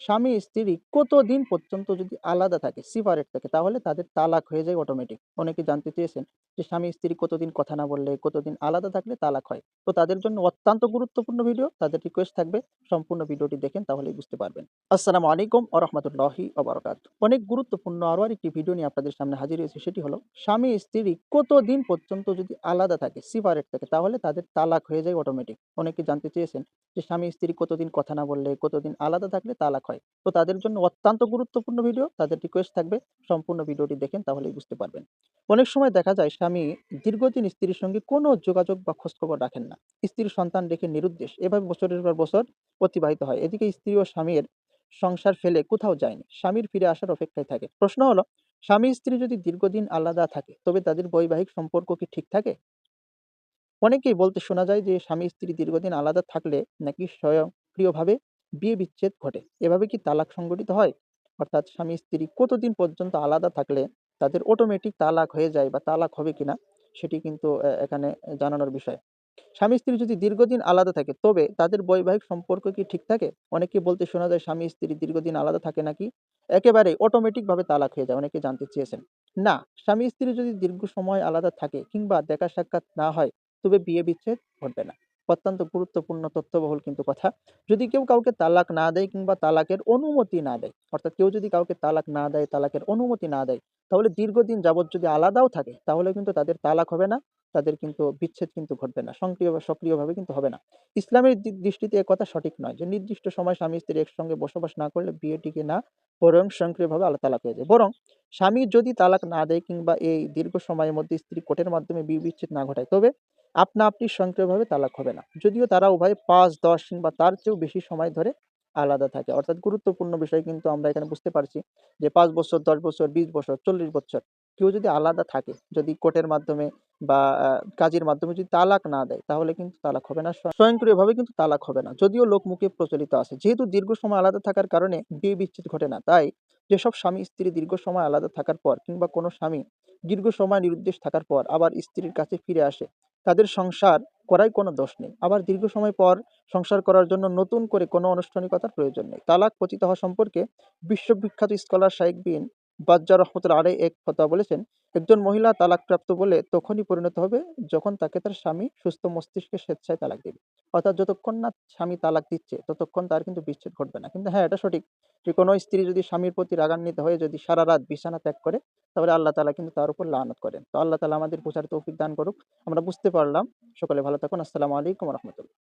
স্বামী, স্ত্রী কতদিন পর্যন্ত যদি আলাদা থাকে সিপারেট থাকে, তাহলে তাদের তালাক হয়ে যায় অটোমেটিক অনেকে জানতে চেয়েছেন যে, স্বামী, স্ত্রী কতদিন কথা না বললে, কতদিন আলাদা থাকলে তালাক হয়। তো তাদের জন্য অত্যন্ত গুরুত্বপূর্ণ ভিডিও তাদের রিকোয়েস্ট থাকবে, সম্পূর্ণ ভিডিওটি দেখেন, তাহলেই বুঝতে পারবেন। আসসালামু আলাইকুম ও রহমতুল্লাহি অবরকাত অনেক গুরুত্বপূর্ণ আরও একটি ভিডিও নিয়ে আপনাদের সামনে হাজির হয়েছে, সেটি হলো, স্বামী, স্ত্রী কতদিন পর্যন্ত যদি আলাদা থাকে সিপারেট থাকে, তাহলে তাদের তালাক হয়ে যায় অটোমেটিক অনেকে জানতে চেয়েছেন যে, স্বামী, স্ত্রী কতদিন কথা না বললে, কতদিন আলাদা থাকলে তালাক হয়। তো তাদের জন্য অত্যন্ত গুরুত্বপূর্ণ ভিডিও তাদের রিকোয়েস্ট থাকবে সম্পূর্ণ ভিডিওটি দেখেন, তাহলেই বুঝতে পারবেন। অনেক সময় দেখা যায় স্বামী দীর্ঘদিন স্ত্রীর সঙ্গে কোনো যোগাযোগ বা খোঁজখবর রাখেন না। স্ত্রীর সন্তান রেখে নিরুদ্দেশ। এভাবে বছরের পর বছর অতিবাহিত হয়। এদিকে স্ত্রী ও স্বামীর সংসার ফেলে কোথাও যায়নি। স্বামীর ফিরে আসার অপেক্ষায় থাকে। প্রশ্ন হলো, স্বামী স্ত্রী যদি দীর্ঘদিন আলাদা থাকে, তবে তাদের বৈবাহিক সম্পর্ক কি ঠিক থাকে? অনেকেই বলতে শোনা যায় যে, স্বামী স্ত্রী দীর্ঘদিন আলাদা থাকলে নাকি স্বয়ংক্রিয়ভাবে বিয়ে বিচ্ছেদ ঘটে। এভাবে কি তালাক সংগঠিত হয়? অর্থাৎ স্বামী স্ত্রী কতদিন পর্যন্ত আলাদা থাকলে তাদের অটোমেটিক তালাক হয়ে যায় বা তালাক হবে কিনা, সেটি কিন্তু এখানে জানানোর বিষয়। স্বামী স্ত্রী যদি দীর্ঘদিন আলাদা থাকে, তবে তাদের বৈবাহিক সম্পর্ক কি ঠিক থাকে? অনেকে বলতে শোনা যায়, স্বামী স্ত্রী দীর্ঘদিন আলাদা থাকে নাকি? একেবারে অটোমেটিক ভাবে তালাক হয়ে যায়, অনেকে জানতে চেয়েছেন। না, স্বামী স্ত্রী যদি দীর্ঘ সময় আলাদা থাকে কিংবা দেখা সাক্ষাৎ না হয়, তবে বিয়ে বিচ্ছেদ ঘটবে না। অত্যন্ত গুরুত্বপূর্ণ তথ্যবহুল কিন্তু কথা। যদি কেউ কাউকে তালাক না দেয় কিংবা তালাকের অনুমতি না দেয়, অর্থাৎ কেউ যদি কাউকে তালাক না দেয়, তালাকের অনুমতি না দেয়, তাহলে দীর্ঘদিন যাবত যদি আলাদাও থাকে, তাহলে কিন্তু তাদের তালাক হবে না, তাদের কিন্তু বিচ্ছেদ কিন্তু ঘটবে না, সক্রিয়, সক্রিয়ভাবে কিন্তু হবে না। ইসলামের দৃষ্টিতে এ কথা সঠিক নয় যে নির্দিষ্ট সময় স্বামী স্ত্রী একসঙ্গে বসবাস না করলে বিয়েটিকে না বরং সক্রিয়ভাবে আলাদা তালাক হয়ে যায়। বরং স্বামী যদি তালাক না দেয় কিংবা এই দীর্ঘ সময়ের মধ্যে স্ত্রী কোর্টের মাধ্যমে বিয়ে বিচ্ছেদ না ঘটায়, তবে আপনা আপনি সক্রিয়ভাবে তালাক হবে না। যদিও তারা উভয় পাঁচ, দশ কিংবা তার চেয়েও বেশি সময় ধরে আলাদা থাকে। অর্থাৎ গুরুত্বপূর্ণ বিষয় কিন্তু আমরা এখানে বুঝতে পারছি যে পাঁচ বছর, দশ বছর, বিশ বছর, চল্লিশ বছর কেউ যদি আলাদা থাকে, যদি কোর্টের মাধ্যমে বা কাজের মাধ্যমে যদি তালাক না দেয়, তাহলে কিন্তু তালাক হবে না। স্বয়ংক্রিয়ভাবে কিন্তু তালাক হবে না। যদিও লোক মুখে প্রচলিত আছে। যেহেতু দীর্ঘ সময় আলাদা থাকার কারণে বিয়ে বিচ্ছেদ ঘটে না, তাই যেসব স্বামী স্ত্রী দীর্ঘ সময় আলাদা থাকার পর কিংবা কোনো স্বামী দীর্ঘ সময় নিরুদ্দেশ থাকার পর আবার স্ত্রীর কাছে ফিরে আসে তাদের সংসার করাই কোনো দোষ নেই। আবার দীর্ঘ সময় পর সংসার করার জন্য নতুন করে কোনো আনুষ্ঠানিকতার প্রয়োজন নেই। তালাক পতিত হওয়া সম্পর্কে বিশ্ববিখ্যাত স্কলার শাইক বিন বাজ্জা রহমতুল আলাই এক কথা বলেছেন, একজন মহিলা তালাকপ্রাপ্ত বলে তখনই পরিণত হবে যখন তাকে তার স্বামী সুস্থ মস্তিষ্কে স্বেচ্ছায় তালাক দেবে। অর্থাৎ যতক্ষণ না স্বামী তালাক দিচ্ছে, ততক্ষণ তার কিন্তু বিচ্ছেদ ঘটবে না। কিন্তু হ্যাঁ এটা সঠিক। যে কোনো স্ত্রী যদি স্বামীর প্রতি রাগান্বিত হয়ে যদি সারা রাত বিছানা ত্যাগ করে, তাহলে আল্লাহ তালা কিন্তু তার উপর লানত করেন। তো আল্লাহ তালা আমাদের বোঝার তৌফিক দান করুক। আমরা বুঝতে পারলাম। সকলে ভালো থাকুন। আসসালামু আলাইকুম রহমতুল্লাহ।